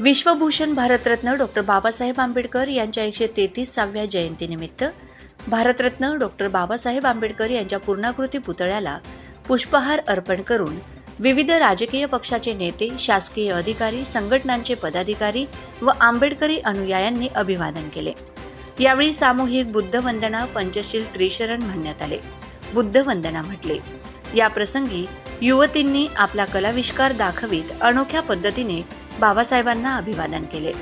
Vishwabhushan Bharat Ratna doctor Babasaheb Ambedkar यांच्या एकशे तेहतीसाव्या जयंतीनिमित्त भारतरत्न डॉक्टर बाबासाहेब आंबेडकर यांच्या पूर्णाकृती पुतळ्याला पुष्पहार अर्पण करून विविध राजकीय पक्षाचे नेते शासकीय अधिकारी संघटनांचे पदाधिकारी व आंबेडकरी अनुयायांनी अभिवादन केले. यावेळी सामूहिक बुद्धवंदना पंचशील त्रिशरण म्हणण्यात आले. बुद्धवंदना म्हटले. या प्रसंगी युवतींनी आपला कलाविष्कार दाखवित अनोख्या पद्धतीने बाबासाहेबांना अभिवादन केले.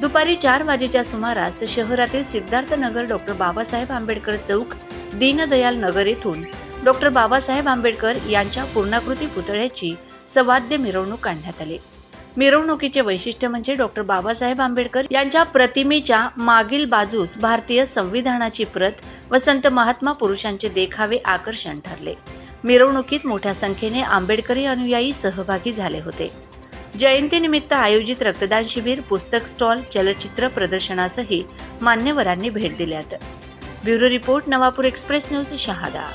दुपारी चार वाजेच्या सुमारास शहरातील सिद्धार्थनगर डॉक्टर बाबासाहेब आंबेडकर चौक दीनदयाल नगर येथून डॉक्टर बाबासाहेब आंबेडकर यांच्या पूर्णाकृती पुतळ्याची सवाद्य मिरवणूक काढण्यात आली. मिरवणुकीचे वैशिष्ट्य म्हणजे डॉक्टर बाबासाहेब आंबेडकर यांच्या प्रतिमेच्या मागील बाजूस भारतीय संविधानाची प्रत व संत महात्मा पुरुषांचे देखावे आकर्षण ठरले. मिरवणुकीत मोठ्या संख्येने आंबेडकरी अनुयायी सहभागी झाले होते. जयंतीनिमित्त आयोजित रक्तदान शिबिर पुस्तक स्टॉल चलचित्र प्रदर्शनासही मान्यवरांनी भेट दिल्यात. Bureau report Navapur express news Shahada.